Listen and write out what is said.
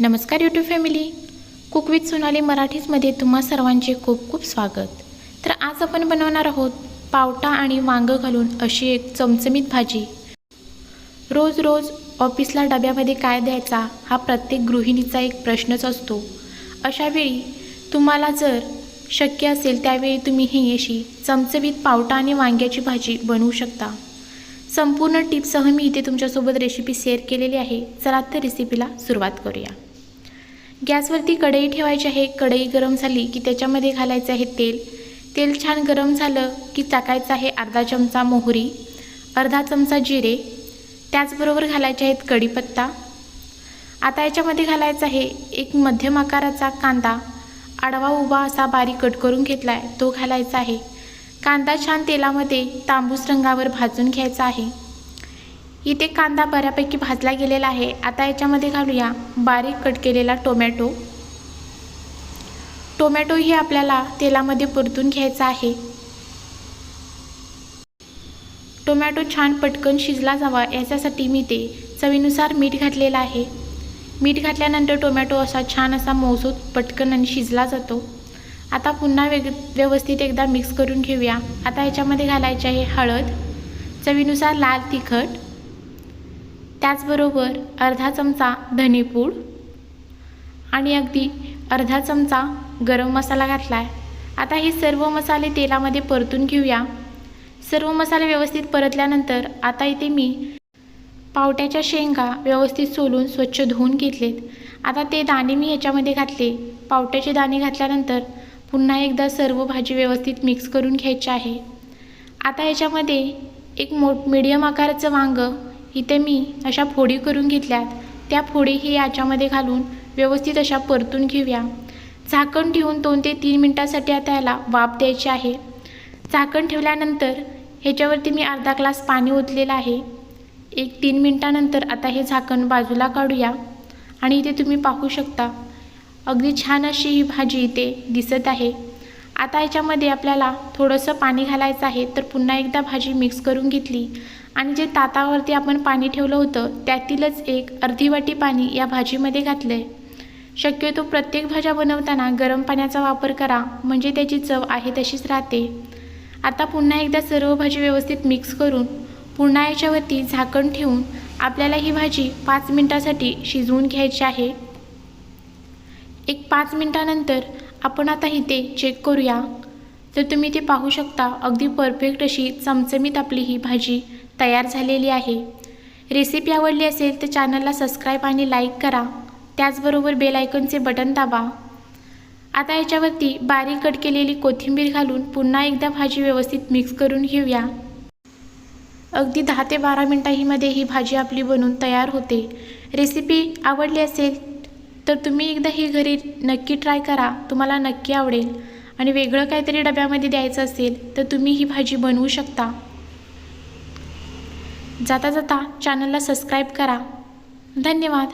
नमस्कार YouTube family cook with Sonali मराठीजमध्ये तुम्हा सर्वांचे खूप खूप स्वागत. तर आज आपण बनवणार आहोत पावटा आणि वांगं घालून अशी एक चमचमीत भाजी. रोज रोज ऑफिसला डब्यामध्ये काय द्यायचा हा प्रत्येक गृहिणीचा एक प्रश्नच असतो. अशावेळी तुम्हाला जर शक्य असेल त्यावेळी तुम्ही ही अशी चमचमीत पावटा आणि वांग्याची भाजी बनवू शकता. संपूर्ण टिप्ससह मी इथे तुमच्यासोबत रेसिपी शेअर केलेली आहे. चला तर रेसिपीला सुरुवात करूया. गॅसवरती कढई ठेवायची आहे. कढई गरम झाली की त्याच्यामध्ये घालायचं आहे तेल. तेल छान गरम झालं की टाकायचं आहे अर्धा चमचा मोहरी अर्धा चमचा जिरे त्याचबरोबर घालायचे आहेत कढीपत्ता. आता याच्यामध्ये घालायचा आहे एक मध्यम आकाराचा कांदा. आडवा उभा असा बारीक कट करून घेतला आहे तो घालायचा आहे. कांदा छान तेलामध्ये तांबूस रंगावर भाजून घ्यायचा आहे. इथे कांदा बऱ्यापैकी भाजला गेलेला आहे. आता याच्यामध्ये घालूया बारीक कट केलेला टोमॅटो. टोमॅटोही आपल्याला तेलामध्ये परतून घ्यायचा आहे. टोमॅटो छान पटकन शिजला जावा याच्यासाठी मी ते चवीनुसार मीठ घातलेलं आहे. मीठ घातल्यानंतर टोमॅटो असा छान असा मौसूद पटकन आणि शिजला जातो. आता पुन्हा वेग व्यवस्थित एकदा मिक्स करून घेऊया. आता याच्यामध्ये घालायचे आहे हळद. चवीनुसार लाल तिखट. त्याचबरोबर अर्धा चमचा धनेपूड आणि अगदी अर्धा चमचा गरम मसाला घातला आहे आता हे सर्व मसाले तेलामध्ये परतून घेऊया. सर्व मसाले व्यवस्थित परतल्यानंतर आता इथे मी पावट्याच्या शेंगा व्यवस्थित सोलून स्वच्छ धुवून घेतलेत. आता ते दाणे मी ह्याच्यामध्ये घातले. पावट्याचे दाणे घातल्यानंतर पुन्हा एकदा सर्व भाजी व्यवस्थित मिक्स करून घ्यायची आहे. आता याच्यामध्ये एक मो मिडियम आकाराचं वांगं इथे मी अशा फोडी करून घेतल्यात. त्या फोडीही याच्यामध्ये घालून व्यवस्थित अशा परतून घेऊया. झाकण ठेवून दोन ते तीन मिनटासाठी आता याला वाफ द्यायची आहे. झाकण ठेवल्यानंतर ह्याच्यावरती मी अर्धा ग्लास पाणी ओतलेलं आहे. एक तीन मिनटानंतर आता हे झाकण बाजूला काढूया. आणि इथे तुम्ही पाहू शकता अगदी छान अशी ही भाजी इथे दिसत आहे. आता याच्यामध्ये आपल्याला थोडंसं पाणी घालायचं आहे तर पुन्हा एकदा भाजी मिक्स करून घेतली. आणि जे तातावरती आपण पाणी ठेवलं होतं त्यातीलच एक अर्धी वाटी पाणी या भाजीमध्ये घातलं आहे शक्यतो प्रत्येक भाज्या बनवताना गरम पाण्याचा वापर करा म्हणजे त्याची चव आहे तशीच राहते. आता पुन्हा एकदा सर्व भाजी व्यवस्थित मिक्स करून पुन्हा याच्यावरती झाकण ठेवून आपल्याला ही भाजी पाच मिनटासाठी शिजवून घ्यायची आहे. एक पाच मिनटानंतर आपण आता इथे चेक करूया. तर तुम्ही ते पाहू शकता अगदी परफेक्ट अशी चमचमीत आपली ही भाजी. तयार झालेली आहे. रेसिपी आवडली असेल तर चॅनलला सबस्क्राईब आणि लाईक करा. त्याचबरोबर बेल आयकॉनचे बटन दाबा. आता याच्यावरती बारीक कट केलेली कोथिंबीर घालून पुन्हा एकदा भाजी व्यवस्थित मिक्स करून घेऊया. अगदी दहा ते बारा मिनटाहीमध्ये ही भाजी आपली बनून तयार होते. रेसिपी आवडली असेल तर तुम्ही एकदा ही घरी नक्की ट्राय करा. तुम्हाला नक्की आवडेल. आणि वेगळं काहीतरी डब्यामध्ये द्यायचं असेल तर तुम्ही ही भाजी बनवू शकता. जाता जाता चॅनलला सबस्क्राईब करा. धन्यवाद.